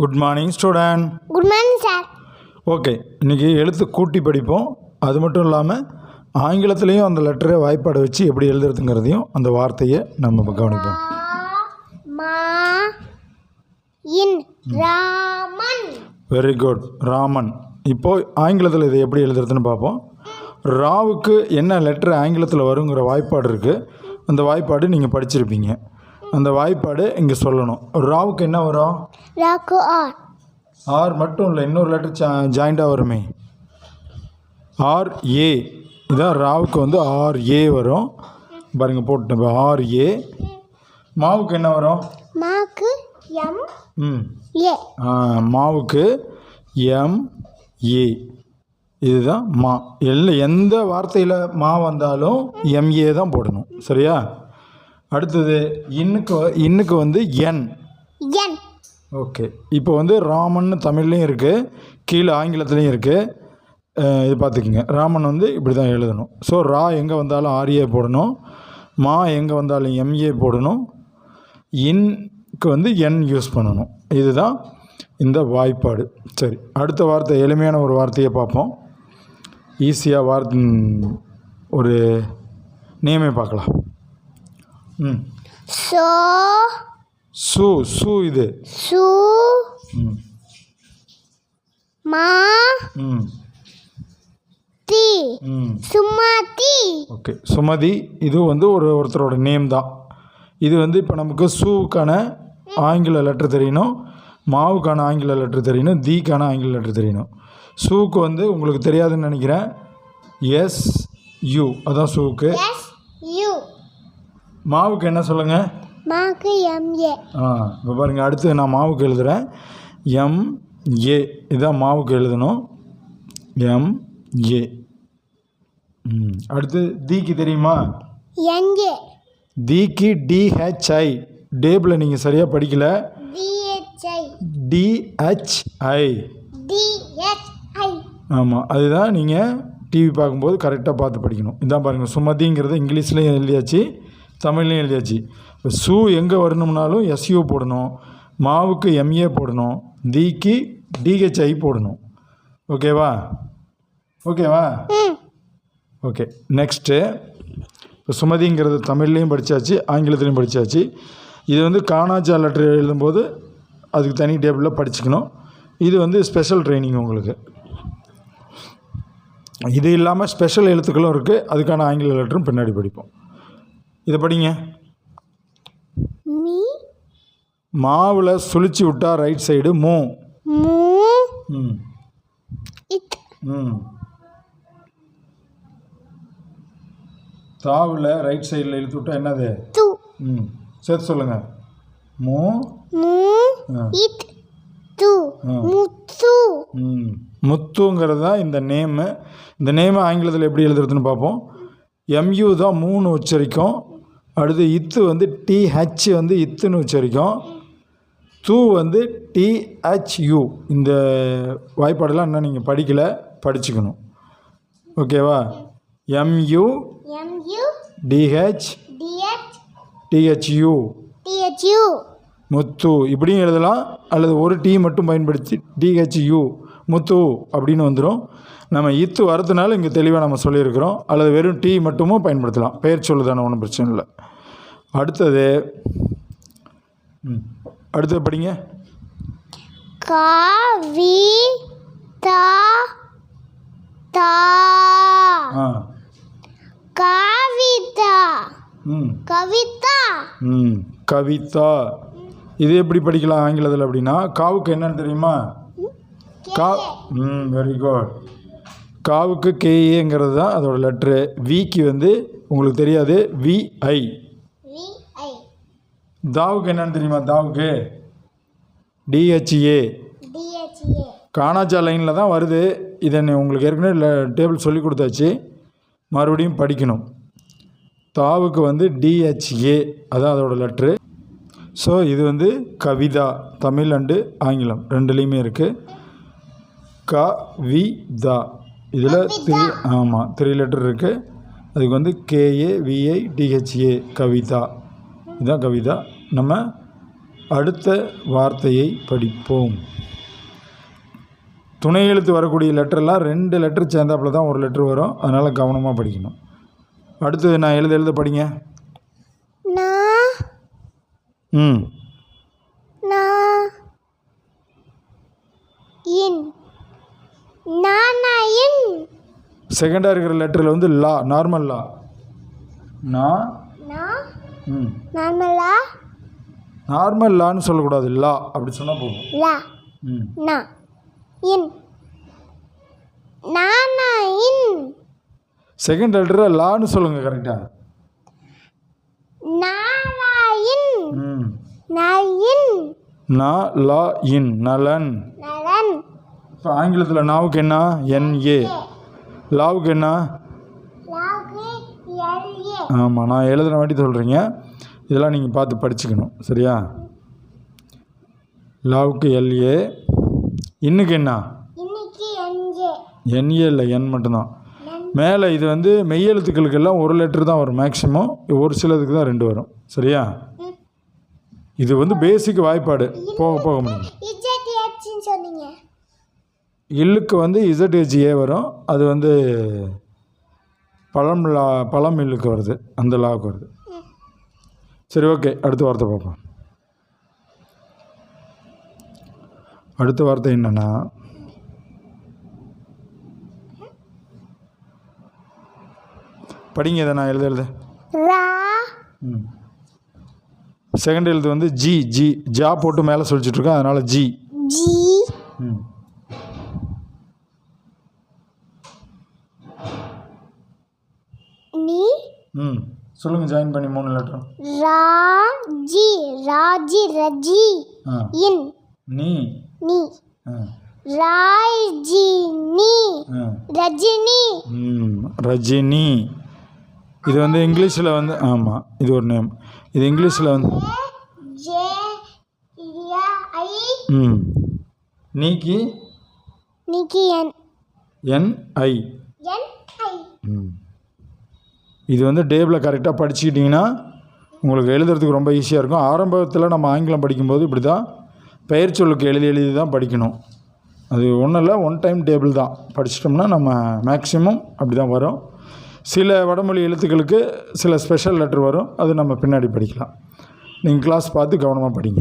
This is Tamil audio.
Good morning student good morning sir okay இன்றைக்கி எழுத்து கூட்டி படிப்போம். அது மட்டும் இல்லாமல் ஆங்கிலத்துலேயும் அந்த லெட்டரை வாய்ப்பாடை வச்சு எப்படி எழுதுறதுங்கிறதையும் அந்த வார்த்தையை நம்ம கவனிப்போம். மா இன் ராமன். Very good Raman. இப்போது ஆங்கிலத்தில் இதை எப்படி எழுதுறதுன்னு பார்ப்போம். ராவுக்கு என்ன லெட்டர் ஆங்கிலத்தில் வருங்கிற வாய்ப்பாடு இருக்குது அந்த வாய்ப்பாடு நீங்கள் படிச்சிருப்பீங்க. அந்த வாய்ப்பாடு இங்கே சொல்லணும். ராவுக்கு என்ன வரும்? ராக்கு ஆர். ஆர் மட்டும் இல்லை இன்னொரு லெட்டர் ஜா ஜாயிண்டாக வருமே. R A. இதான் ராவுக்கு வந்து ஆர் ஏ வரும். பாருங்கள் போட்டு ஆர் ஏ. மாவுக்கு என்ன வரும்? மாக்கு எம் ம். ஏ. மாவுக்கு எம் ஏ. இதுதான் மா. எல்லா எந்த வார்த்தையில் மா வந்தாலும் எம்ஏ தான் போடணும். சரியா? அடுத்தது இன்னுக்கு இன்னுக்கு வந்து என். என். ஓகே. இப்போ வந்து ராமன் தமிழ்லேயும் இருக்குது கீழே ஆங்கிலத்துலேயும் இருக்குது இது பார்த்துக்குங்க ராமன் வந்து இப்படி தான் எழுதணும். ஸோ ரா எங்கே வந்தாலும் ஆர்ஏ போடணும். மா எங்கே வந்தாலும் எம்ஏ போடணும். இன்க்கு வந்து என் யூஸ் பண்ணணும். இதுதான் இந்த வாய்ப்பாடு. சரி அடுத்த வார்த்தை எளிமையான ஒரு வார்த்தையை பார்ப்போம். ஈஸியாக வார்த்தை ஒரு நேமே பார்க்கலாம். ம் சோ சு சு இது சு ம் மா ம் தி ம் சுமதி ஓகே சுமதி இது வந்து ஒரு ஒருத்தரோட நேம் தான் இது வந்து இப்போ நமக்கு சூவுக்கான ஆங்கில லெட்டர் தெரியணும் மாவுக்கான ஆங்கில லெட்டர் தெரியணும் தீக்கான ஆங்கில லெட்டர் தெரியணும் சூவுக்கு வந்து உங்களுக்கு தெரியாதுன்னு நினைக்கிறேன். எஸ் யூ அதான் யூ மாவுக்கு என்ன சொல்லுங்கள் மாக்கு எம் ஏ ஆ இப்போ பாருங்கள் அடுத்து நான் மாவுக்கு எழுதுகிறேன் எம் ஏ இதான் மாவுக்கு எழுதணும். எம் ஏ ம் அடுத்து தீக்கு தெரியுமா? ஏ தீக்கு டிஹெச்ஐ டேபிள் நீங்கள் சரியாக படிக்கல? டிஹெச்ஐ டிஹெச்ஐ டிஹெச்ஐ ஆமாம் அதுதான் நீங்கள் டிவி பார்க்கும்போது கரெக்டாக பார்த்து படிக்கணும். இதான் பாருங்கள் சுமதிங்கிறது இங்கிலீஷ்லேயும் எழுதியாச்சு. தமிழ்லையும் எழுதியாச்சு. இப்போ சு எங்கே வரணும்னாலும் எஸ்யூ போடணும். மாவுக்கு எம்ஏ போடணும். தீக்கு டிஹெச்ஐ போடணும். ஓகேவா? ஓகேவா? ஓகே நெக்ஸ்ட்டு இப்போ சுமதிங்கிறது தமிழ்லேயும் படித்தாச்சு ஆங்கிலத்துலேயும் படித்தாச்சு இது வந்து காணாச்சா லெட்டர் எழுதும்போது அதுக்கு தனி டேபிளில் படிச்சுக்கணும். இது வந்து ஸ்பெஷல் ட்ரைனிங் உங்களுக்கு. இது இல்லாமல் ஸ்பெஷல் எழுத்துக்களும் இருக்குது அதுக்கான ஆங்கில லெட்டரும் பின்னாடி படிப்போம். இதை படிங்க. மீ மாவில் சுழிச்சு விட்டா ரைட் சைடு மூ. மூ? ம். இட் ம். தாவில் ரைட் சைடில் இழுத்து விட்டா என்னது? து. ம். சேர்த்து சொல்லுங்கள் மூ? மூ. இட் து. முத்து. ம். முத்துங்கிறது தான் இந்த நேமு இந்த நேமை ஆங்கிலத்தில் எப்படி எழுதுறதுன்னு பார்ப்போம் எம்யூ தான் மூணு உச்சரிக்கும். அடுத்து இத்து வந்து டிஹெச் வந்து இத்துன்னு உச்சரிக்கும். தூ வந்து டிஹெச்யூ இந்த வாய்ப்பாடெல்லாம் இன்னும் நீங்கள் படிக்கலை படிச்சுக்கணும். ஓகேவா? MU DH DHU DHU Muthu. இப்படியும் எழுதலாம். அல்லது ஒரு டீ மட்டும் பயன்படுத்தி டிஹெச்யூ முத்து அப்படின்னு வந்துடும் நம்ம இத்து வரதுனால இங்கே தெளிவாக நம்ம சொல்லியிருக்கிறோம். அல்லது வெறும் டீ மட்டுமும் பயன்படுத்தலாம். பெயர் சொல்லுதானே ஒன்றும் பிரச்சனை இல்லை. அடுத்தது அடுத்தது படிங்க. காவி தா தா. ஆ. கவிதா. ம். கவிதா. ம் கவிதா. இது எப்படி படிக்கலாம் ஆங்கிலத்தில் அப்படின்னா காவுக்கு என்னன்னு தெரியுமா? கா. ம் வெரி குட் காவுக்கு கேஏங்கிறது தான் அதோட லெட்ரு. விக்கு வந்து உங்களுக்கு தெரியாது விஐ வி ஐ தாவுக்கு என்னன்னு தெரியுமா தாவுக்கு? டிஹெச்ஏ காணாச்சா லைனில் தான் வருது. இதை உங்களுக்கு ஏற்கனவே டேபிள் சொல்லி கொடுத்தாச்சு. மறுபடியும் படிக்கணும். தாவுக்கு வந்து டிஹெச்ஏ அதான் அதோட லெட்ரு. ஸோ இது வந்து கவிதா தமிழ் அண்டு ஆங்கிலம். ரெண்டுலேயுமே இருக்குது க வி தா. இதில் த்ரீ ஆமாம் த்ரீ லெட்டர் இருக்குது அதுக்கு வந்து கேஏ விஐ டிஹெச்ஏ கவிதா. இதுதான் கவிதா. நம்ம அடுத்த வார்த்தையை படிப்போம். துணை எழுத்து வரக்கூடிய லெட்டர்லாம் ரெண்டு லெட்டர் சேர்ந்தாப்புல தான் ஒரு லெட்டர் வரும். அதனால் கவனமாக படிக்கணும். அடுத்தது நான் எழுத எழுத படிங்க. ம். நானா செகண்டாக இருக்கிற லெட்டரில் வந்து லா நார்மல் லா. நா? ம். நார்மலா நார்மல் லான்னு சொல்லக்கூடாது. லா அப்படி சொன்னால் போதும். லா. ம். நா. இன் நானா இன் செகண்ட் லெட்டரில் லான்னு சொல்லுங்கள் கரெக்டாக நாலா இன் ம். நயின். நா லா இன் நலன். இப்போ ஆங்கிலத்தில் நாவுக்கு என்ன? என்ஏ. லாவுக்கு என்ன? ஆமாம் நான் எழுதுன வாட்டி சொல்கிறீங்க இதெல்லாம் நீங்கள் பார்த்து படிச்சுக்கணும். சரியா? லாவுக்கு எல்ஏ. இன்னுக்கு என்ன? என்ஏ. இல்லை என் மட்டும்தான். மேலே இது வந்து மெய்யெழுத்துக்களுக்கெல்லாம் ஒரு லெட்ரு தான் வரும் மேக்ஸிமம். ஒரு சிலதுக்கு தான் ரெண்டு வரும். சரியா. இது வந்து பேசிக் வாய்ப்பாடு. போக போக முடியும். இல்லுக்கு வந்து இசட்ஹெச்ஏ வரும். அது வந்து பழம் லா பழம் இல்லுக்கு வருது. அந்த லாவுக்கு வருது. சரி ஓகே. அடுத்த வார்த்தை பார்ப்போம். அடுத்த வார்த்தை என்னென்னா படிங்க இதை நான் எழுத எழுத. செகண்ட் எழுத்து வந்து ஜி ஜி ஜா போட்டு மேலே சொல்லிச்சிட்ருக்கேன் அதனால் ஜி ஜி ம். நீ ம் சொல்லுங்கள் ஜாயின் பண்ணி மூணு லெட்டரும் ராஜி ராஜி ரஜி ஆ. இன். நீ. நீ. ஆ. ராய்ஜி நீ ஆ. ரஜினி. ம் ரஜினி. இது வந்து இங்கிலீஷில் வந்து ஆமாம் இது ஒரு நேம் இது இங்கிலீஷில் வந்து. J I. ம். நீக்கி நிக்கி என். என் ஐ. என் ஐ. ம். இது வந்து டேபிளில் கரெக்டாக படிச்சுக்கிட்டிங்கன்னா உங்களுக்கு எழுதுறதுக்கு ரொம்ப ஈஸியாக இருக்கும். ஆரம்பத்தில் நம்ம ஆங்கிலம் படிக்கும்போது இப்படி தான் பெயர் சொல்லுக்கு எழுதி எழுதி தான் படிக்கணும். அது ஒன்றும் இல்லை ஒன் டைம் டேபிள் தான். படிச்சிட்டோம்னா நம்ம மேக்ஸிமம் அப்படி தான் வரும். சில வடமொழி எழுத்துக்களுக்கு சில ஸ்பெஷல் லெட்டர் வரும். அது நம்ம பின்னாடி படிக்கலாம். நீங்கள் கிளாஸ் பார்த்து கவனமாக படிங்க.